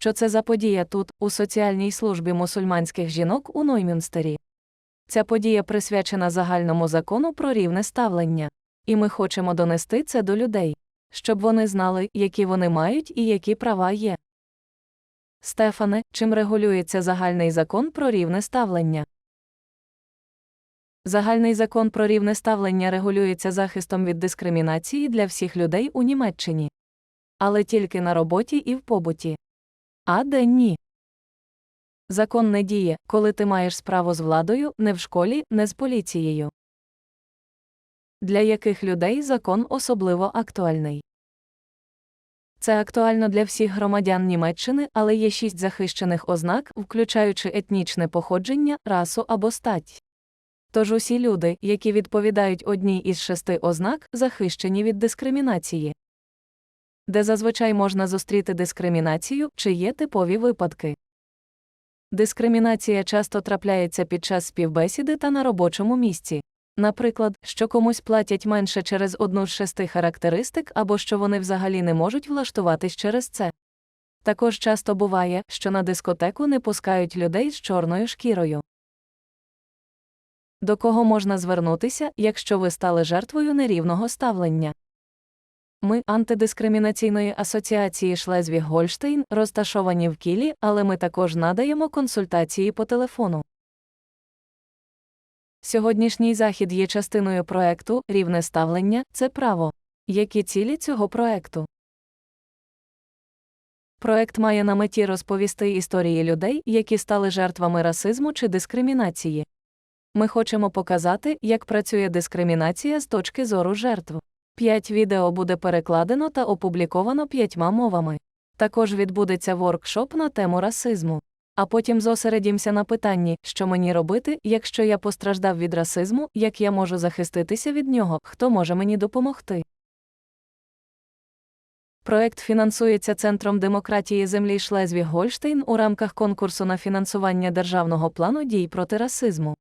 Що це за подія тут, у соціальній службі мусульманських жінок у Ноймюнстері? Ця подія присвячена загальному закону про рівне ставлення. І ми хочемо донести це до людей, щоб вони знали, які вони мають і які права є. Стефане, чим регулюється загальний закон про рівне ставлення? Загальний закон про рівне ставлення регулюється захистом від дискримінації для всіх людей у Німеччині. Але тільки на роботі і в побуті. А де ні. Закон не діє, коли ти маєш справу з владою, не в школі, не з поліцією. Для яких людей закон особливо актуальний? Це актуально для всіх громадян Німеччини, але є шість захищених ознак, включаючи етнічне походження, расу або стать. Тож усі люди, які відповідають одній із шести ознак, захищені від дискримінації. Де зазвичай можна зустріти дискримінацію, чи є типові випадки. Дискримінація часто трапляється під час співбесіди та на робочому місці. Наприклад, що комусь платять менше через одну з шести характеристик або що вони взагалі не можуть влаштуватись через це. Також часто буває, що на дискотеку не пускають людей з чорною шкірою. До кого можна звернутися, якщо ви стали жертвою нерівного ставлення? Ми антидискримінаційної асоціації Шлезвіг Гольштейн розташовані в Кілі, але ми також надаємо консультації по телефону. Сьогоднішній захід є частиною проекту Рівне ставлення це право. Які цілі цього проекту? Проект має на меті розповісти історії людей, які стали жертвами расизму чи дискримінації. Ми хочемо показати, як працює дискримінація з точки зору жертв. П'ять відео буде перекладено та опубліковано п'ятьма мовами. Також відбудеться воркшоп на тему расизму. А потім зосередімося на питанні, що мені робити, якщо я постраждав від расизму, як я можу захиститися від нього, хто може мені допомогти. Проект фінансується Центром демократії землі Шлезвіг Гольштейн у рамках конкурсу на фінансування державного плану дій проти расизму.